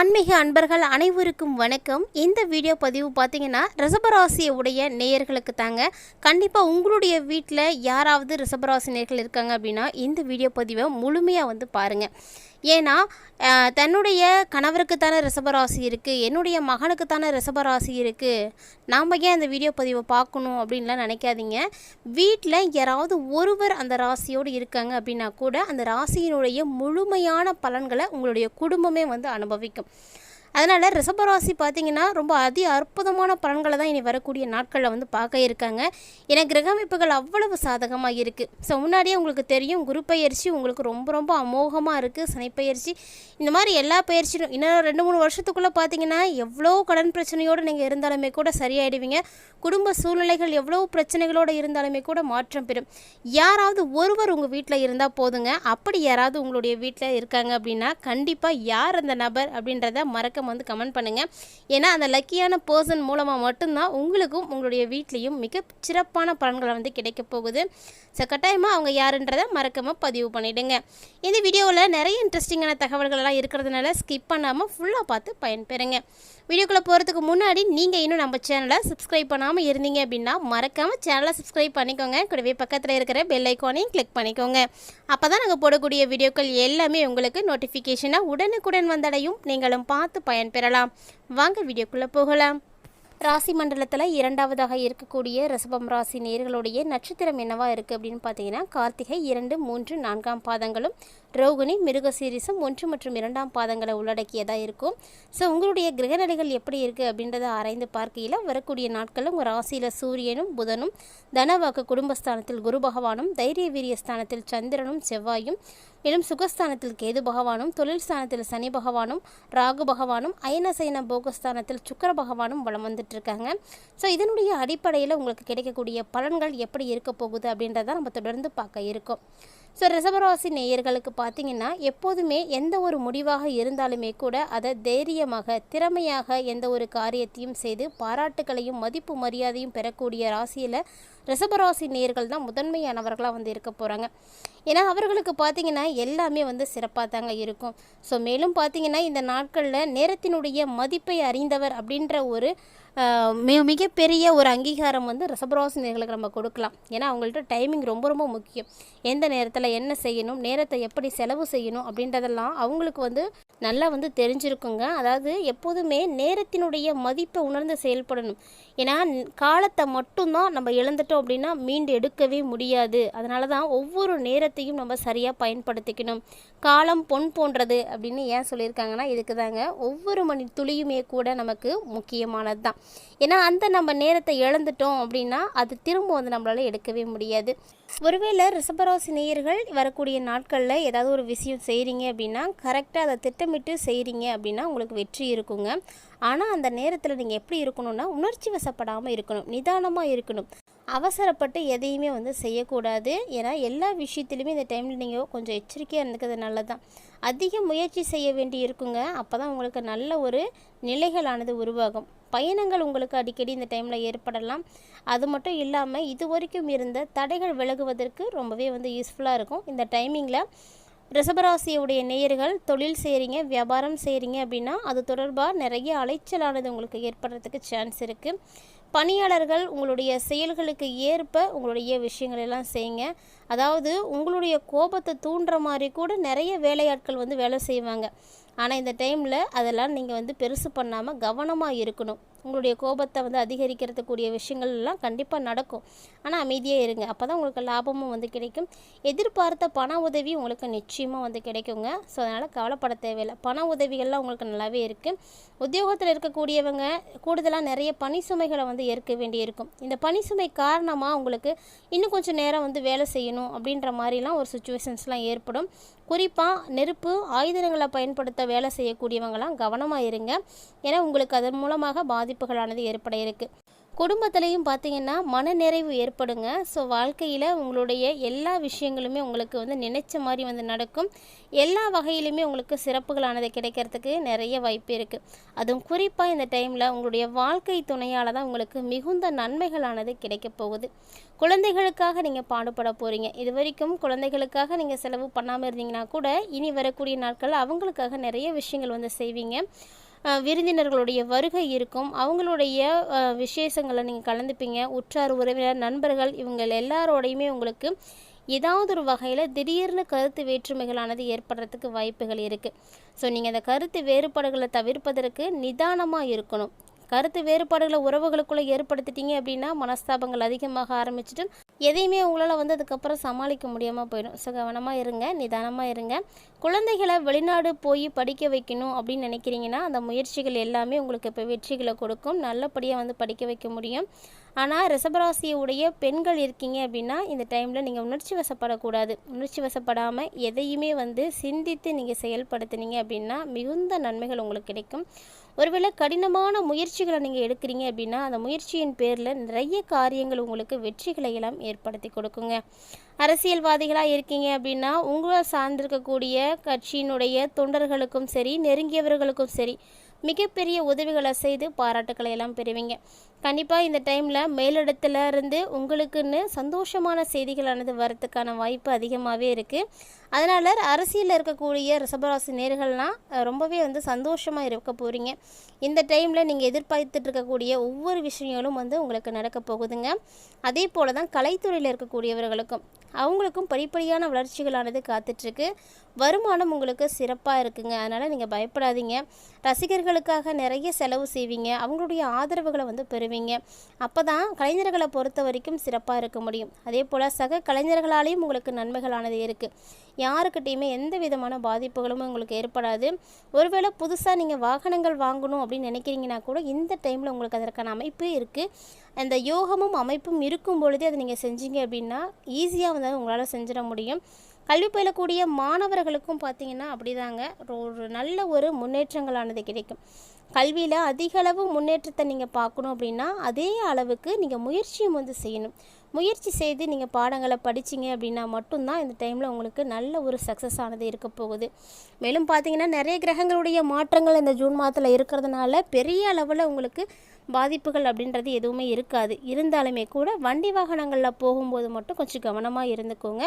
ஆன்மீக அன்பர்கள் அனைவருக்கும் வணக்கம். இந்த வீடியோ பதிவு பார்த்தீங்கன்னா ரிசபராசியை உடைய நேயர்களுக்கு தாங்க. கண்டிப்பாக உங்களுடைய வீட்டில் யாராவது ரிசபராசி நேர்கள் இருக்காங்க அப்படின்னா இந்த வீடியோ பதிவை முழுமையாக வந்து பாருங்கள் ஏன்னா தன்னுடைய கணவருக்கு தானே ரிஷபராசி இருக்குது என்னுடைய மகனுக்கு தானே ரிஷபராசி இருக்குது நாம் ஏன் அந்த வீடியோ பதிவை பார்க்கணும் அப்படின்லாம் நினைக்காதீங்க. வீட்டில் யாராவது ஒருவர் அந்த ராசியோடு இருக்காங்க அப்படின்னா கூட அந்த ராசியினுடைய முழுமையான பலன்களை உங்களுடைய குடும்பமே வந்து அனுபவிக்கும். அதனால் ரிஷபராசி பார்த்தீங்கன்னா ரொம்ப அதி அற்புதமான பலன்களை தான் இனி வரக்கூடிய நாட்களில் வந்து பார்க்க இருக்காங்க. ஏன்னா கிரக அமைப்புகள் அவ்வளவு சாதகமாக இருக்குது ஸோ முன்னாடியே உங்களுக்கு தெரியும் குரு பயிற்சி உங்களுக்கு ரொம்ப ரொம்ப அமோகமாக இருக்குது சனிப்பயிற்சி இந்த மாதிரி எல்லா பயிற்சியும் இன்னும் ரெண்டு மூணு வருஷத்துக்குள்ளே பார்த்தீங்கன்னா எவ்வளோ கடன் பிரச்சனையோடு நீங்கள் இருந்தாலுமே கூட சரியாயிடுவீங்க. குடும்ப சூழ்நிலைகள் எவ்வளோ பிரச்சனைகளோடு இருந்தாலுமே கூட மாற்றம் பெறும். யாராவது ஒருவர் உங்கள் வீட்டில் இருந்தால் போதுங்க. அப்படி யாராவது உங்களுடைய வீட்டில் இருக்காங்க அப்படின்னா கண்டிப்பாக யார் அந்த நபர் அப்படின்றத மறக்க வந்து கமெண்ட் பண்ணுங்கள் ஏன்னா அந்த லக்கியான பர்சன் மூலமாக மட்டும்தான் உங்களுக்கும் உங்களுடைய வீட்லேயும் மிக சிறப்பான பலன்களை வந்து கிடைக்க போகுது. ஸோ கட்டாயமாக அவங்க யாருன்றதை மறக்காமல் பதிவு பண்ணிவிடுங்க இந்த வீடியோவில் நிறைய இன்ட்ரெஸ்டிங்கான தகவல்கள் எல்லாம் இருக்கிறதுனால ஸ்கிப் பண்ணாமல் ஃபுல்லாக பார்த்து பயன்பெறுங்க. வீடியோக்குள்ளே போகிறதுக்கு முன்னாடி நீங்கள் இன்னும் நம்ம சேனலை சப்ஸ்கிரைப் பண்ணாமல் இருந்தீங்க அப்படின்னா மறக்காமல் சேனலை சப்ஸ்கிரைப் பண்ணிக்கோங்க. கூடவே பக்கத்தில் இருக்கிற பெல் ஐக்கானையும் கிளிக் பண்ணிக்கோங்க. அப்போ தான் நாங்கள் போடக்கூடிய வீடியோக்கள் எல்லாமே உங்களுக்கு நோட்டிஃபிகேஷனாக உடனுக்குடன் வந்தடையும். நீங்களும் பார்த்து பயன்பெறலாம். வாங்க வீடியோக்குள்ளே போகலாம். ராசி மண்டலத்தில் இரண்டாவதாக இருக்கக்கூடிய ரிசபம் ராசி நேர்களுடைய நட்சத்திரம் என்னவாக இருக்குது அப்படின்னு பார்த்தீங்கன்னா கார்த்திகை இரண்டு மூன்று நான்காம் பாதங்களும் ரோகிணி மிருகசீரிசம் ஒன்று மற்றும் இரண்டாம் பாதங்களை உள்ளடக்கியதாக இருக்கும். ஸோ உங்களுடைய கிரகநிலைகள் எப்படி இருக்குது அப்படின்றத ஆராய்ந்து பார்க்கையில் வரக்கூடிய நாட்களும் உங்கள் ராசியில் சூரியனும் புதனும் தனவாக்கு குடும்பஸ்தானத்தில் குரு பகவானும் தைரிய வீரிய ஸ்தானத்தில் சந்திரனும் செவ்வாயும் மேலும் சுகஸ்தானத்தில் கேது பகவானும் தொழில் ஸ்தானத்தில் சனி பகவானும் ராகு பகவானும் அயனசைன போகஸ்தானத்தில் சுக்கர பகவானும் வலம் வந்துட்டு இருக்காங்க ஸோ இதனுடைய அடிப்படையில் உங்களுக்கு கிடைக்கக்கூடிய பலன்கள் எப்படி இருக்க போகுது அப்படின்றத நம்ம தொடர்ந்து பார்க்க இருக்கோம். ஸோ ரிசபராசி நேயர்களுக்கு பார்த்தீங்கன்னா எப்போதுமே எந்த ஒரு முடிவாக இருந்தாலுமே கூட அதை தைரியமாக திறமையாக எந்த ஒரு காரியத்தையும் செய்து பாராட்டுகளையும் மதிப்பு மரியாதையும் பெறக்கூடிய ராசியில் ரிசபராசி நேயர்கள் தான் முதன்மையானவர்களாக வந்து இருக்க போகிறாங்க ஏன்னா அவர்களுக்கு பார்த்தீங்கன்னா எல்லாமே வந்து சிறப்பாக தாங்க இருக்கும். ஸோ மேலும் பார்த்தீங்கன்னா இந்த நாட்களில் நேரத்தினுடைய மதிப்பை அறிந்தவர் அப்படின்ற ஒரு மிக மிகப்பெரிய ஒரு அங்கீகாரம் வந்து ரிசபராசி நேர்களுக்கு நம்ம கொடுக்கலாம். ஏன்னா அவங்கள்ட்ட டைமிங் ரொம்ப ரொம்ப முக்கியம். எந்த நேரத்தில் என்ன செய்யணும் நேரத்தை எப்படி செலவு செய்யணும் அப்படின்றதெல்லாம் அவங்களுக்கு வந்து நல்லா வந்து தெரிஞ்சிருக்குங்க. அதாவது எப்போதுமே நேரத்தினுடைய மதிப்பை உணர்ந்து செயல்படணும். ஏன்னா காலத்தை மட்டும்தான் நம்ம இழந்துட்டோம் அப்படின்னா மீண்டு எடுக்கவே முடியாது. அதனால தான் ஒவ்வொரு நேரத்தையும் நம்ம சரியாக பயன்படுத்திக்கணும். காலம் பொன் போன்றது அப்படின்னு ஏன் சொல்லியிருக்காங்கன்னா இதுக்கு தாங்க ஒவ்வொரு மணி துளியுமே கூட நமக்கு முக்கியமானது தான் ஏன்னா அந்த நம்ம நேரத்தை இழந்துட்டோம் அப்படின்னா அது திரும்ப வந்து நம்மளால் எடுக்கவே முடியாது. ஒருவேளை ரிஷபராசி நேயர்கள் வரக்கூடிய நாட்களில் ஏதாவது ஒரு விஷயம் செய்கிறீங்க அப்படின்னா கரெக்டாக அதை திட்டமிட்டு செய்கிறீங்க அப்படின்னா உங்களுக்கு வெற்றி இருக்குங்க. ஆனால் அந்த நேரத்தில் நீங்கள் எப்படி இருக்கணும்னா உணர்ச்சி வசப்படாமல் இருக்கணும் நிதானமாக இருக்கணும். அவசரப்பட்டு எதையுமே வந்து செய்யக்கூடாது. ஏன்னா எல்லா விஷயத்துலையுமே இந்த டைமில் நீங்கள் கொஞ்சம் எச்சரிக்கையாக இருந்துக்கிறது நல்லதுதான். அதிக முயற்சி செய்ய வேண்டி இருக்குங்க. அப்போ தான் உங்களுக்கு நல்ல ஒரு நிலைகளானது உருவாகும். பயணங்கள் உங்களுக்கு அடிக்கடி இந்த டைமில் ஏற்படலாம். அது மட்டும் இல்லாமல் இது வரைக்கும் இருந்த தடைகள் விலகுவதற்கு ரொம்பவே வந்து யூஸ்ஃபுல்லாக இருக்கும். இந்த டைமிங்கில் ரிஷபராசியுடைய நேயர்கள் தொழில் செய்கிறீங்க வியாபாரம் செய்கிறீங்க அப்படின்னா அது தொடர்பாக நிறைய அலைச்சலானது உங்களுக்கு ஏற்படுறதுக்கு சான்ஸ் இருக்குது பணியாளர்கள் உங்களுடைய செயல்களுக்கு ஏற்ப உங்களுடைய விஷயங்கள் எல்லாம் செய்யுங்க. அதாவது உங்களுடைய கோபத்தை தூண்டுற மாதிரி கூட நிறைய வேலையாட்கள் வந்து வேலை செய்வாங்க. ஆனால் இந்த டைமில் அதெல்லாம் நீங்கள் வந்து பெருசு பண்ணாமல் கவனமாக இருக்கணும். உங்களுடைய கோபத்தை வந்து அதிகரிக்கிறதுக்கூடிய விஷயங்கள் எல்லாம் கண்டிப்பாக நடக்கும். ஆனால் அமைதியாக இருங்க. அப்போ தான் உங்களுக்கு லாபமும் வந்து கிடைக்கும். எதிர்பார்த்த பண உதவி உங்களுக்கு நிச்சயமாக வந்து கிடைக்குங்க. ஸோ அதனால் கவலைப்பட தேவையில்லை. பண உதவிகள்லாம் உங்களுக்கு நல்லாவே இருக்குது உத்தியோகத்தில் இருக்கக்கூடியவங்க கூடுதலாக நிறைய பணி சுமைகளை வந்து ஏற்க வேண்டியிருக்கும். இந்த பனி சுமை காரணமாக உங்களுக்கு இன்னும் கொஞ்சம் நேரம் வந்து வேலை செய்யணும் அப்படின்ற மாதிரிலாம் ஒரு சுச்சுவேஷன்ஸ்லாம் ஏற்படும். குறிப்பாக நெருப்பு ஆயுதங்களை பயன்படுத்த வேலை செய்யக்கூடியவங்களாம் கவனமாக இருங்க. ஏன்னா உங்களுக்கு அதன் மூலமாக பாதிப்புகளானது ஏற்பட இருக்குது குடும்பத்துலேயும் பார்த்தீங்கன்னா மனநிறைவு ஏற்படுங்க. ஸோ வாழ்க்கையில் உங்களுடைய எல்லா விஷயங்களுமே உங்களுக்கு வந்து நினைச்ச மாதிரி வந்து நடக்கும். எல்லா வகையிலுமே உங்களுக்கு சிறப்புகளானது கிடைக்கிறதுக்கு நிறைய வாய்ப்பு இருக்குது அதுவும் குறிப்பாக இந்த டைமில் உங்களுடைய வாழ்க்கை துணையால் தான் உங்களுக்கு மிகுந்த நன்மைகளானது கிடைக்க போகுது. குழந்தைகளுக்காக நீங்கள் பாடுபட போகிறீங்க இது வரைக்கும் குழந்தைகளுக்காக நீங்கள் செலவு பண்ணாமல் இருந்தீங்கன்னா கூட இனி வரக்கூடிய நாட்கள் அவங்களுக்காக நிறைய விஷயங்கள் வந்து செய்வீங்க. விருந்தினர்களுடைய வருகை இருக்கும். அவங்களுடைய விசேஷங்களை நீங்கள் கலந்துப்பீங்க. உற்றார் உறவினர் நண்பர்கள் இவங்க எல்லாரோடையுமே உங்களுக்கு ஏதாவது ஒரு வகையில் திடீர்னு கருத்து வேற்றுமைகளானது ஏற்படுறதுக்கு வாய்ப்புகள் இருக்குது ஸோ நீங்கள் அந்த கருத்து வேறுபாடுகளை தவிர்ப்பதற்கு நிதானமாக இருக்கணும். கருத்து வேறுபாடுகளை உறவுகளுக்குள்ளே ஏற்படுத்திட்டீங்க அப்படின்னா மனஸ்தாபங்கள் அதிகமாக ஆரம்பிச்சிட்டு எதையுமே உங்களால் வந்து அதுக்கப்புறம் சமாளிக்க முடியாமல் போயிடும். ஸோ கவனமாக இருங்க நிதானமாக இருங்க. குழந்தைகளை வெளிநாடு போய் படிக்க வைக்கணும் அப்படின்னு நினைக்கிறீங்கன்னா அந்த முயற்சிகள் எல்லாமே உங்களுக்கு இப்போ வெற்றிகளை கொடுக்கும். நல்லபடியாக வந்து படிக்க வைக்க முடியும். ஆனால் ரிசபராசியுடைய பெண்கள் இருக்கீங்க அப்படின்னா இந்த டைமில் நீங்கள் உணர்ச்சி வசப்படக்கூடாது. உணர்ச்சி வசப்படாமல் எதையுமே வந்து சிந்தித்து நீங்கள் செயல்படுத்துனீங்க அப்படின்னா மிகுந்த நன்மைகள் உங்களுக்கு கிடைக்கும். ஒருவேளை கடினமான முயற்சிகளை நீங்கள் எடுக்கிறீங்க அப்படின்னா அந்த முயற்சியின் பேரில் நிறைய காரியங்கள் உங்களுக்கு வெற்றிகளை எல்லாம் ஏற்படுத்தி கொடுக்குங்க. அரசியல்வாதிகளாக இருக்கீங்க அப்படின்னா உங்களை சார்ந்திருக்கக்கூடிய கட்சியினுடைய தொண்டர்களுக்கும் சரி நெருங்கியவர்களுக்கும் சரி மிகப்பெரிய உதவிகளை செய்து பாராட்டுக்களை எல்லாம் பெறுவீங்க. கண்டிப்பாக இந்த டைமில் மேலிடத்துல இருந்து உங்களுக்குன்னு சந்தோஷமான செய்திகளானது வரத்துக்கான வாய்ப்பு அதிகமாகவே இருக்குது அதனால் அரசியலில் இருக்கக்கூடிய ரிஷபராசி நேர்கள்லாம் ரொம்பவே வந்து சந்தோஷமாக இருக்க போகிறீங்க இந்த டைமில் நீங்கள் எதிர்பார்த்துட்டு இருக்கக்கூடிய ஒவ்வொரு விஷயங்களும் வந்து உங்களுக்கு நடக்க போகுதுங்க. அதே போல் தான் கலைத்துறையில் இருக்கக்கூடியவர்களுக்கும். அவங்களுக்கும் படிப்படியான வளர்ச்சிகளானது காத்துட்ருக்கு. வருமானம் உங்களுக்கு சிறப்பாக இருக்குங்க. அதனால் நீங்கள் பயப்படாதீங்க. ரசிகர்களுக்காக நிறைய செலவு செய்வீங்க. அவங்களுடைய ஆதரவுகளை வந்து பெறுவீங்க. அப்போ தான் கலைஞர்களை பொறுத்த வரைக்கும் சிறப்பாக இருக்க முடியும். அதே போல் சக கலைஞர்களாலேயும் உங்களுக்கு நன்மைகளானது இருக்குது யாருக்கிட்டேயுமே எந்த விதமான பாதிப்புகளும் உங்களுக்கு ஏற்படாது. ஒருவேளை புதுசாக நீங்கள் வாகனங்கள் வாங்கணும் அப்படின்னு நினைக்கிறீங்கன்னா கூட இந்த டைமில் உங்களுக்கு அதற்கான அமைப்பு இருக்குது அந்த யோகமும் அமைப்பும் இருக்கும் பொழுதே அதை நீங்கள் செஞ்சீங்க அப்படின்னா ஈஸியாக வந்து உங்களால் செஞ்சிட முடியும். கல்வி பயிலக்கூடிய மாணவர்களுக்கும் பார்த்தீங்கன்னா அப்படிதாங்க. ஒரு நல்ல ஒரு முன்னேற்றங்களானது கிடைக்கும். கல்வியில் அதிக அளவு முன்னேற்றத்தை நீங்கள் பார்க்கணும் அப்படின்னா அதே அளவுக்கு நீங்கள் முயற்சியும் வந்து செய்யணும். முயற்சி செய்து நீங்கள் பாடங்களை படிச்சீங்க அப்படின்னா மட்டும்தான் இந்த டைமில் உங்களுக்கு நல்ல ஒரு சக்ஸஸ் ஆனது இருக்க போகுது. மேலும் பார்த்தீங்கன்னா நிறைய கிரகங்களுடைய மாற்றங்கள் இந்த ஜூன் மாதத்தில் இருக்கிறதுனால பெரிய அளவில் உங்களுக்கு பாதிப்புகள் அப்படின்றது எதுவுமே இருக்காது. இருந்தாலுமே கூட வண்டி வாகனங்களில் போகும்போது மட்டும் கொஞ்சம் கவனமாக இருந்துக்கோங்க.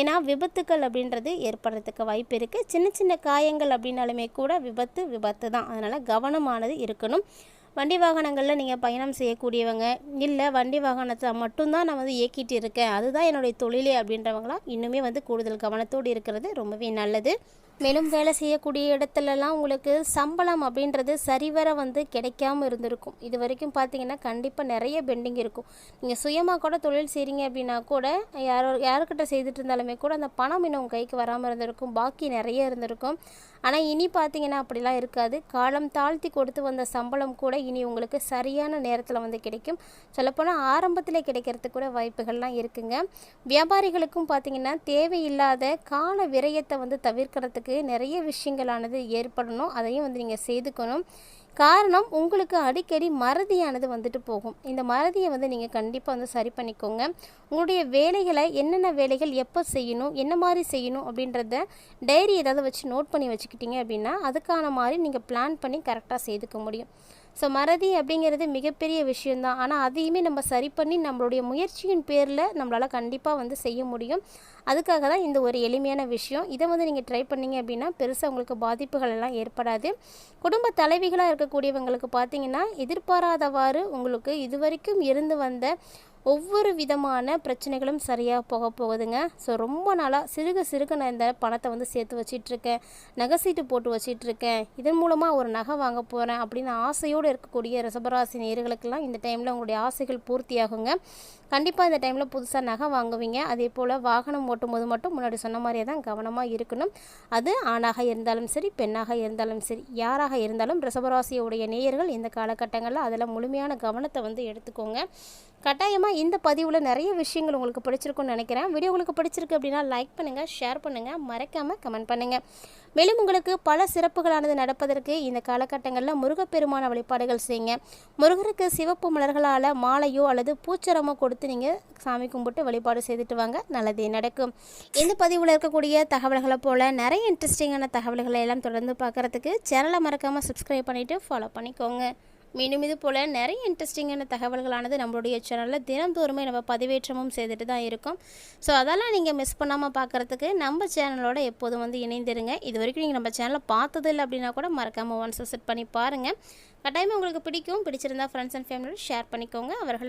ஏன்னா விபத்துக்கள் அப்படின்றது ஏற்படுறதுக்கு வாய்ப்பு இருக்குது சின்ன சின்ன காயங்கள் அப்படின்னாலுமே கூட விபத்து விபத்து தான் அதனால் கவனமானது இருக்கணும். வண்டி வாகனங்களில் நீங்கள் பயணம் செய்யக்கூடியவங்க இல்லை வண்டி வாகனத்தை மட்டும்தான் நான் வந்து இயக்கிட்டு இருக்கேன். அதுதான் என்னுடைய தொழிலே அப்படின்றவங்களாம் இன்னுமே வந்து கூடுதல் கவனத்தோடு இருக்கிறது ரொம்பவே நல்லது. மேலும் வேலை செய்யக்கூடிய இடத்துலலாம் உங்களுக்கு சம்பளம் அப்படின்றது சரிவர வந்து கிடைக்காம இருந்திருக்கும். இது வரைக்கும் பார்த்தீங்கன்னா கண்டிப்பாக நிறைய பெண்டிங் இருக்கும். நீங்கள் சுயமாக கூட தொழில் செய்கிறீங்க அப்படின்னா கூட யாரோ யாருக்கிட்ட செய்துட்டு இருந்தாலுமே கூட அந்த பணம் இன்னும் உங்கள் கைக்கு வராமல் இருந்திருக்கும். பாக்கி நிறைய இருந்திருக்கும். ஆனால் இனி பார்த்தீங்கன்னா அப்படிலாம் இருக்காது. காலம் தாழ்த்தி கொடுத்து வந்த சம்பளம் கூட இனி உங்களுக்கு சரியான நேரத்தில் வந்து கிடைக்கும். சொல்லப்போனால் ஆரம்பத்தில் கிடைக்கிறதுக்கு கூட வாய்ப்புகள்லாம் இருக்குங்க. வியாபாரிகளுக்கும் பார்த்தீங்கன்னா தேவையில்லாத கால விரயத்தை வந்து தவிர்க்கிறதுக்கு நிறைய விஷயங்களானது ஏற்படணும். அதையும் வந்து நீங்கள் செய்துக்கணும். காரணம் உங்களுக்கு அடிக்கடி மறதியானது வந்துட்டு போகும். இந்த மறதியை வந்து நீங்கள் கண்டிப்பாக வந்து சரி பண்ணிக்கோங்க. உங்களுடைய வேலைகளை என்னென்ன வேலைகள் எப்போ செய்யணும் என்ன மாதிரி செய்யணும் அப்படின்றத டைரி ஏதாவது வச்சு நோட் பண்ணி வச்சுக்கிட்டீங்க அப்படின்னா அதுக்கான மாதிரி நீங்கள் பிளான் பண்ணி கரெக்டாக செய்துக்க முடியும். ஸோ மறதி அப்படிங்கிறது மிகப்பெரிய விஷயந்தான் ஆனால் அதையுமே நம்ம சரி பண்ணி நம்மளுடைய முயற்சியின் பேரில் நம்மளால் கண்டிப்பாக வந்து செய்ய முடியும். அதுக்காக தான் இந்த ஒரு எளிமையான விஷயம். இதை வந்து நீங்கள் ட்ரை பண்ணீங்க அப்படின்னா பெருசாக உங்களுக்கு பாதிப்புகள் எல்லாம் ஏற்படாது. குடும்ப தலைவிகளாக இருக்கக்கூடியவங்களுக்கு பார்த்தீங்கன்னா எதிர்பாராதவாறு உங்களுக்கு இதுவரைக்கும் இருந்து வந்த ஒவ்வொரு விதமான பிரச்சனைகளும் சரியாக போக போகுதுங்க. ஸோ ரொம்ப நாளாக சிறுக சிறுக நான் இந்த பணத்தை வந்து சேர்த்து வச்சிட்ருக்கேன். நகை சீட்டு போட்டு வச்சிட்ருக்கேன். இதன் மூலமாக ஒரு நகை வாங்க போகிறேன் அப்படின்னு ஆசையோடு இருக்கக்கூடிய ரிசபராசி நேர்களுக்கெல்லாம் இந்த டைமில் உங்களுடைய ஆசைகள் பூர்த்தியாகுங்க. கண்டிப்பாக இந்த டைமில் புதுசாக நகை வாங்குவீங்க. அதே போல் வாகனம் ஓட்டும் போது மட்டும் முன்னாடி சொன்ன மாதிரியே தான் கவனமாக இருக்கணும். அது ஆணாக இருந்தாலும் சரி பெண்ணாக இருந்தாலும் சரி யாராக இருந்தாலும் ரிஷபராசியுடைய நேயர்கள் இந்த காலகட்டங்களில் அதில் முழுமையான கவனத்தை வந்து எடுத்துக்கோங்க. கட்டாயமாக இந்த பதிவில் நிறைய விஷயங்கள் உங்களுக்கு பிடிச்சிருக்கும்னு நினைக்கிறேன். வீடியோ உங்களுக்கு பிடிச்சிருக்கு அப்படின்னா லைக் பண்ணுங்கள் ஷேர் பண்ணுங்கள் மறக்காமல் கமெண்ட் பண்ணுங்கள் மேலும் உங்களுக்கு பல சிறப்புகளானது நடப்பதற்கு இந்த காலகட்டங்களில் முருகப்பெருமான வழிபாடுகள் செய்யுங்க. முருகருக்கு சிவப்பு மலர்களால் மாலையோ அல்லது பூச்சரமோ கொடுத்து நீங்கள் சாமி கும்பிட்டு வழிபாடு செய்துட்டு வாங்க நல்லதே நடக்கும். இந்த பதிவில் இருக்கக்கூடிய தகவல்களை போல் நிறைய இன்ட்ரெஸ்டிங்கான தகவல்களை எல்லாம் தொடர்ந்து பார்க்குறதுக்கு சேனலை மறக்காமல் சப்ஸ்கிரைப் பண்ணிவிட்டு ஃபாலோ பண்ணிக்கோங்க. மீண்டும் இது போல் நிறைய இன்ட்ரெஸ்டிங்கான தகவல்களானது நம்மளுடைய சேனலில் தினந்தோறுமே நம்ம பதிவேற்றமும் செய்துட்டு தான் இருக்கோம். ஸோ அதெல்லாம் நீங்கள் மிஸ் பண்ணாமல் பார்க்குறதுக்கு நம்ம சேனலோட எப்போதும் வந்து இணைந்திருங்க. இது வரைக்கும் நீங்கள் நம்ம சேனலை பார்த்ததில்லை அப்படின்னா கூட மறக்காமல் ஒன்ஸ் விசிட் பண்ணி பாருங்கள் கட்டாயமாக உங்களுக்கு பிடிக்கும் பிடிச்சிருந்தா ஃப்ரெண்ட்ஸ் அண்ட் ஃபேமிலியோட ஷேர் பண்ணிக்கோங்க. அவர்களும்